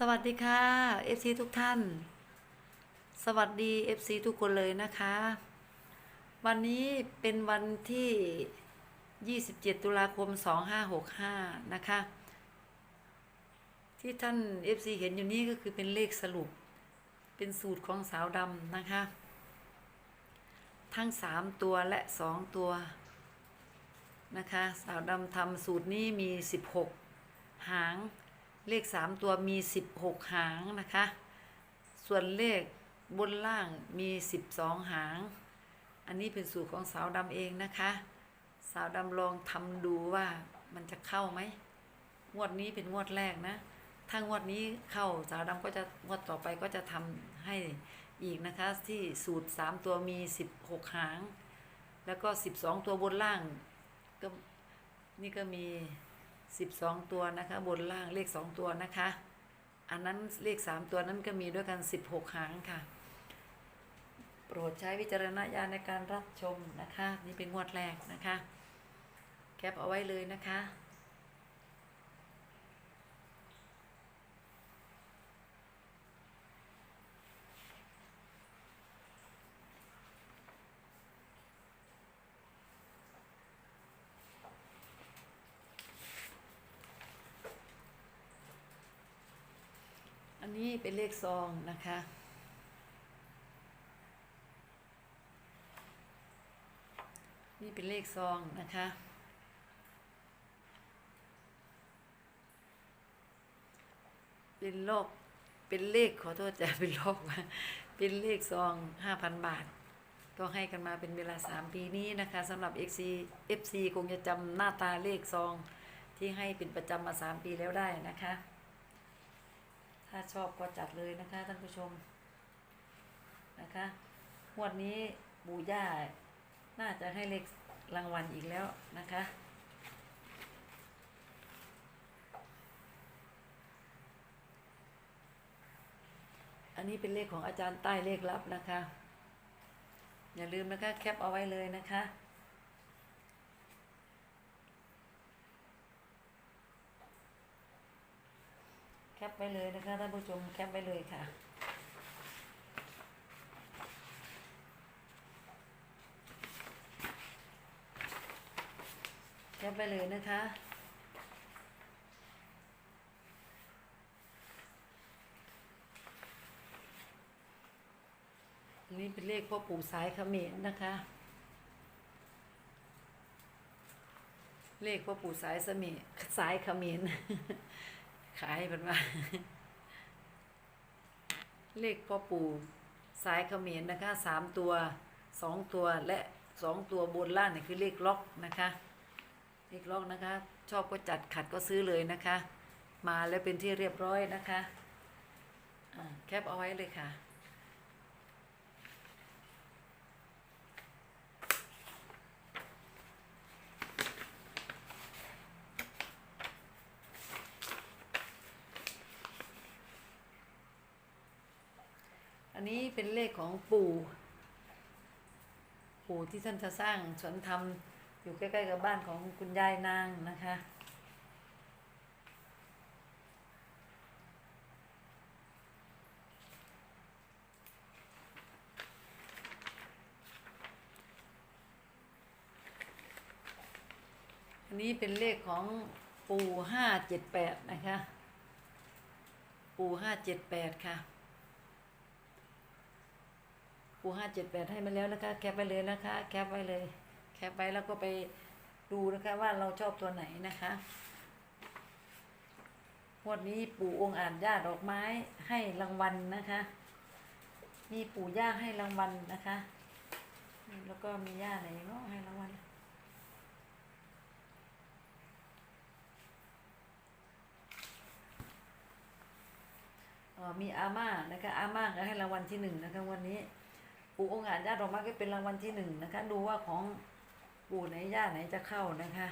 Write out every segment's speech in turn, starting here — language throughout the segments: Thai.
สวัสดีค่ะ FC ทุกท่าน สวัสดี FC ทุกคนเลยนะคะ วันนี้เป็นวันที่ 27 ตุลาคม 2565 นะคะ ที่ท่าน FC เห็นอยู่นี้ก็คือเป็นเลขสรุป เป็นสูตรของสาวดำนะคะ ทั้ง 3 ตัวและ 2 ตัวนะคะ สาวดำทำสูตรนี้มี 16 หาง เลข3ตัวมี16หางนะคะ ส่วนเลขบนล่างมี12หาง อันนี้เป็นสูตรของสาวดำเองนะคะ สาวดำลองทำดูว่ามันจะเข้าไหมงวดนี้เป็นงวดแรกนะ ถ้างวดนี้เข้าสาวดำก็จะงวดต่อไปก็จะทำให้อีกนะคะ ที่สูตร3ตัวมี16หาง แล้วก็12ตัวบนล่างก็นี่ก็มี 12 ตัวนะคะ บนล่างเลข 2 ตัวนะคะ อันนั้นเลข 3 ตัวนั้นก็มีด้วยกัน 16 หางค่ะ โปรดใช้วิจารณญาณในการรับชมนะคะ นี่เป็นงวดแรกนะคะ แคปเอาไว้เลยนะคะ นี้เป็นเลขซองนะคะ นี่เป็นเลขซองนะคะ เป็นโลกเป็นเลขขอโทษจะเป็นโลกเป็นเลขซองห้าพันบาท ก็ให้กันมาเป็นเวลาสามปีนี้นะคะสำหรับ FC FC คงจะจำหน้าตาเลขซองที่ให้เป็นประจำมาสามปีแล้วได้นะคะ ถ้าชอบก็จัดเลยนะคะท่านผู้ชมนะคะงวดนี้บูย่าน่าจะให้เลขรางวัลอีกแล้วนะคะอันนี้เป็นเลขของอาจารย์ใต้เลขลับนะคะ อย่าลืมนะคะแคปเอาไว้เลยนะคะ ปไว้เลยนะคะท่านผู้ชมแคปไว้เลยค่ะ แคปไปเลยนะคะนนี้เป็นเลขพ่อปู่สายเขมรนะคะ เลขพ่อปู่สายเสมิสายเขมร ขายเป็นว่า เลขพ่อปู่สายเขมรนะคะสามตัวสองตัวและสองตัวบนล่างนี่คือเลขล็อกนะคะ เลขล็อกนะคะ ชอบก็จัดขัดก็ซื้อเลยนะคะ มาแล้วเป็นที่เรียบร้อยนะคะแคปเอาไว้เลยค่ะ นี้เป็นเลขของปู่ ปู่ที่ท่านจะสร้างสวนธรรมอยู่ใกล้ๆกับบ้านของคุณยายนางนะคะอันนี้เป็นเลขของปู่ห้าเจ็ดแปดนะคะ ปู่ห้าเจ็ดแปดค่ะ ปูห้าเจ็ดแปดให้มาแล้วนะคะ แคปไปเลยนะคะ แคปไว้เลย แคปไปแล้วก็ไปดูนะคะว่าเราชอบตัวไหนนะคะวดนี้ปู่องค์อ่านย่าดอกไม้ให้รางวัลนะคะ มีปู่ย่าให้รางวัลนะคะ แล้วก็มีย่าไหนเนาะให้รางวัลอ๋อมีอาม่านะคะอาม่าก็ให้รางวัลที่หนึ่งนะคะวันนี้ ปู่องค์อาจญาติดอกม้ก็เป็นรางวัลที่หนึ่งนะคะ ดูว่าของปู่ไหนญาติไหนจะเข้านะคะ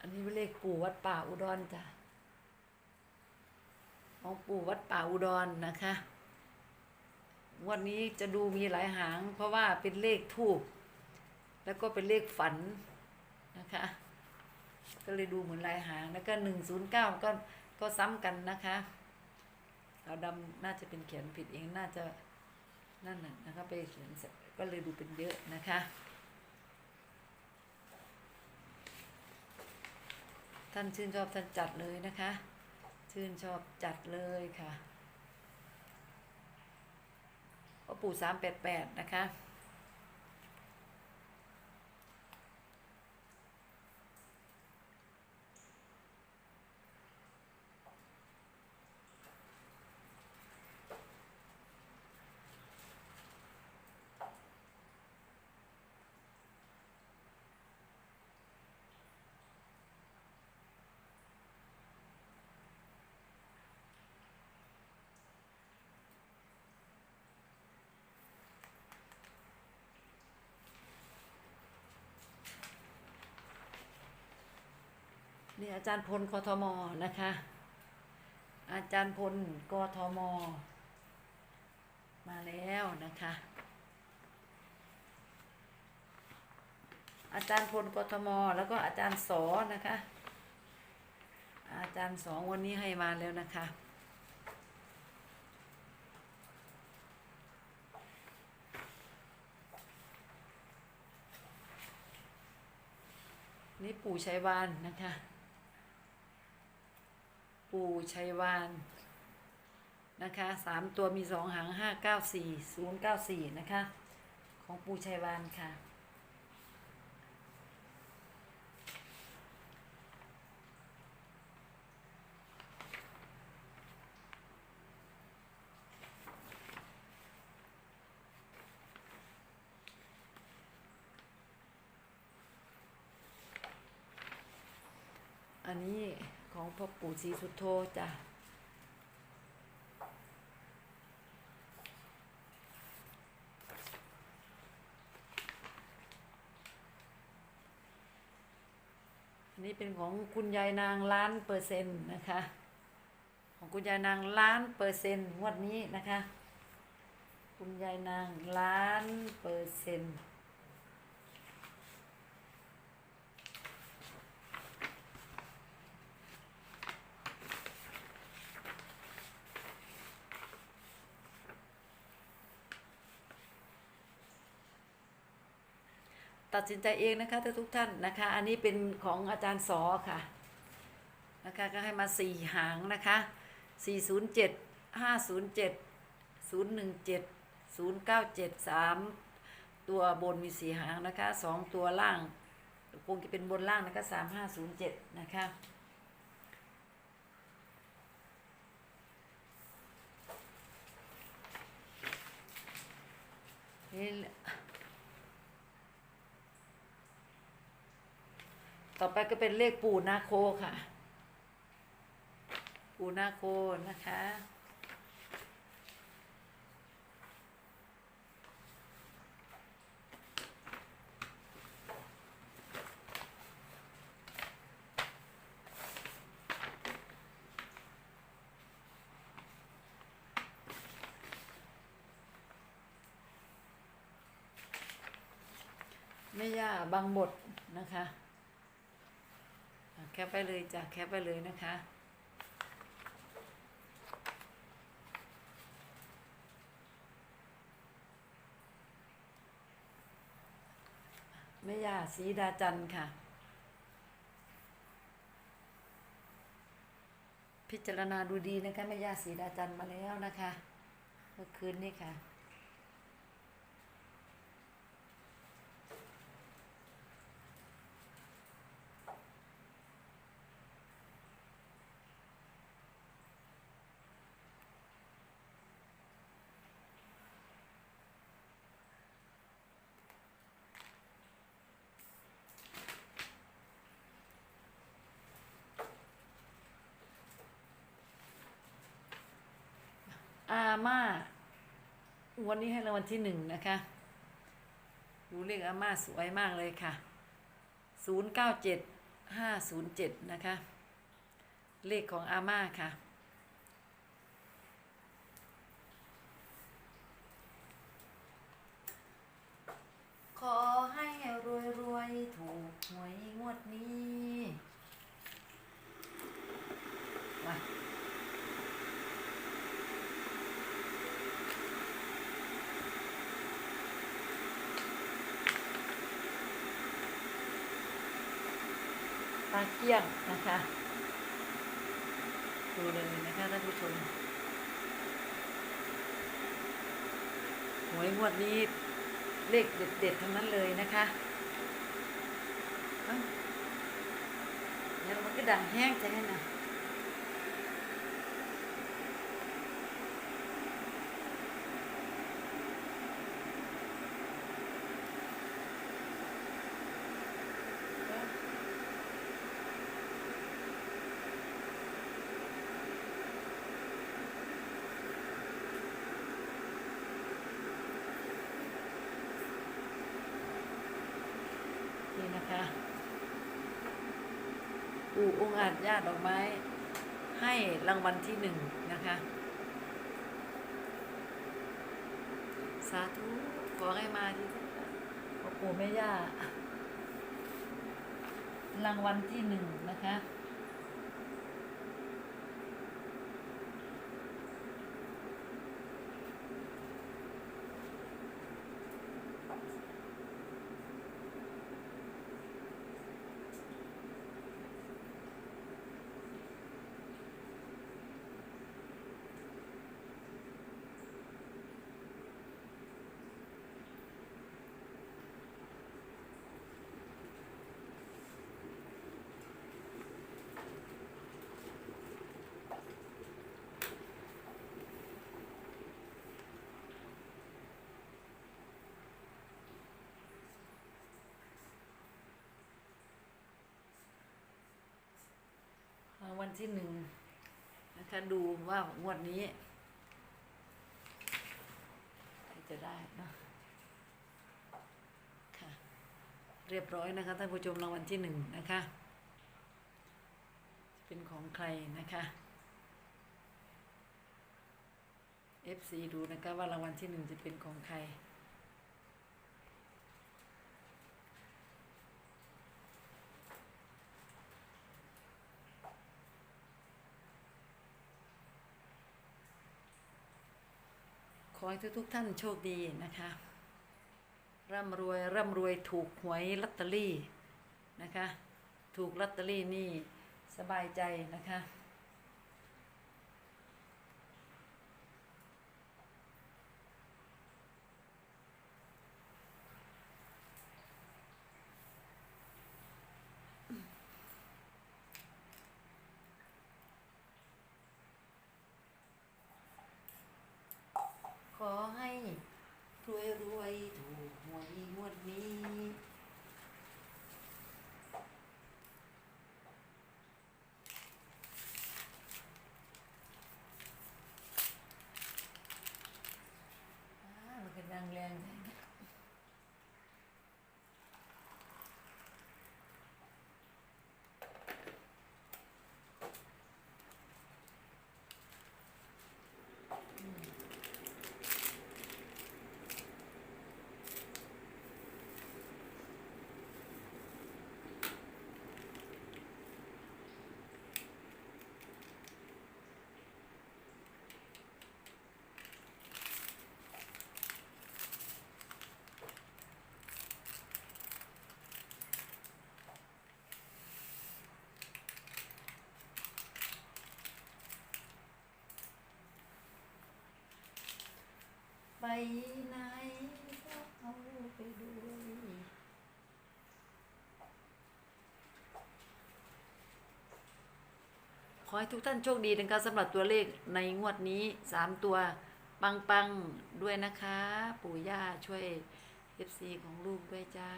อันนี้เป็นเลขปู่วัดป่าอุดรจ้ะของปู่วัดป่าอุดรนะคะวันนี้จะดูมีหลายหาง เพราะว่าเป็นเลขทูบ แล้วก็เป็นเลขฝันนะคะ ก็เลยดูเหมือนลายหางแล้วก็หนึ่งศูนย์เก้าก็ก็ซ้ำกันนะคะสาวดำน่าจะเป็นเขียนผิดเองน่าจะนั่นน่ะนะคะไปเขียนก็เลยดูเป็นเยอะนะคะ ท่านชื่นชอบท่านจัดเลยนะคะ ชื่นชอบจัดเลยค่ะพ่อปู่สามแปดแปดนะคะ นี่อาจารย์พลกทมนะคะ อาจารย์พลกทม มาแล้วนะคะ อาจารย์พลกทมแล้วก็อาจารย์สอนะคะ อาจารย์สองวันนี้ให้มาแล้วนะคะนี่ปู่ชัยวานนะคะ ปูชัยวาน นะคะสามตัวมีสองหางห้าเก้าสี่ศูนย์เก้าสี่นะคะ ของปูชัยวานค่ะ อันนี้ ของพ่อปู่ศรีสุโธจ้ะนนี้เป็นของคุณยายนางล้านเปอร์เซ็นต์นะคะ ของคุณยายนางล้านเปอร์เซ็นต์งวดนี้นะคะ คุณยายนางล้านเปอร์เซ็นต์ ตัดสินใจเองนะคะทุกท่านนะคะ อันนี้เป็นของอาจารย์สอค่ะ นะคะก็ให้มาสี่หางนะคะสี่ศูนย์เจ็ดห้าศูนย์เจ็ดศูนย์หนึ่งเจ็ดศูนย์เก้าเจ็ดสามตัวบนมีสี่หางนะคะสองตัวล่างคงจะเป็นบนล่างนะคะสามห้าศูนย์เจ็ดนะคะนี่ ต่อไปก็เป็นเลขปูนาโคค่ะ ปูนาโคนะคะ ไม่ย่าบางบทนะคะ ปไปเลยจ้ะแคปไปเลยนะคะแม่ยาสีดาจันค่ะ พิจารณาดูดีนะคะแม่ยาสีดาจันมาแล้วนะคะ เมื่อคืนนี้ค่ะ ม่าวันนี้ให้รางวัลที่หนึ่งนะคะดูเลขอาม่าสวยมากเลยค่ะศูนย์เก้าเจ็ดห้าศูนย์เจ็ดนะคะ เลขของอาม่าค่ะาเกี้ยงนะคะ ดูเลยนะคะท่านผู้ชมหวยงวดนี้เลขเด็ดๆทั้งนั้นเลยนะคะเอ้าเดี๋ยวมันก็ดังแห้งใจนะ นี่นะคะ ปู่องค์อาจญาติดอกไม้ ให้รางวัลที่หนึ่งนะคะ สาธุขอให้มาที่พ่อปู่แม่ย่ารางวัลที่หนึ่งนะคะ ที่หนึ่งนะคะดูว่างวดนี้จะได้เนะค่ะ เรียบร้อยนะคะท่านผู้ชมรางวัลที่หนึ่งนะคะ เป็นของใครนะคะ FC ดูนะคะว่ารางวัลที่หนึ่งจะเป็นของใคร อให้ทุกๆท่านโชคดีนะคะ ร่ำรวยร่ำรวยถูกหวยลอตเตอรี่นะคะ ถูกลอตเตอรี่นี่สบายใจนะคะ ขอให้ รวยรวยถูกหวยงวดนี้ อ่ามันก็ดังแรงเลยนะ ไปไหนก็เอาไปด้วยขอให้ทุกท่านโชคดีนะคะสำหรับตัวเลขในงวดนี้สามตัวปังๆด้วยนะคะ ปู่ย่าช่วย FC ของลูกด้วยจ้า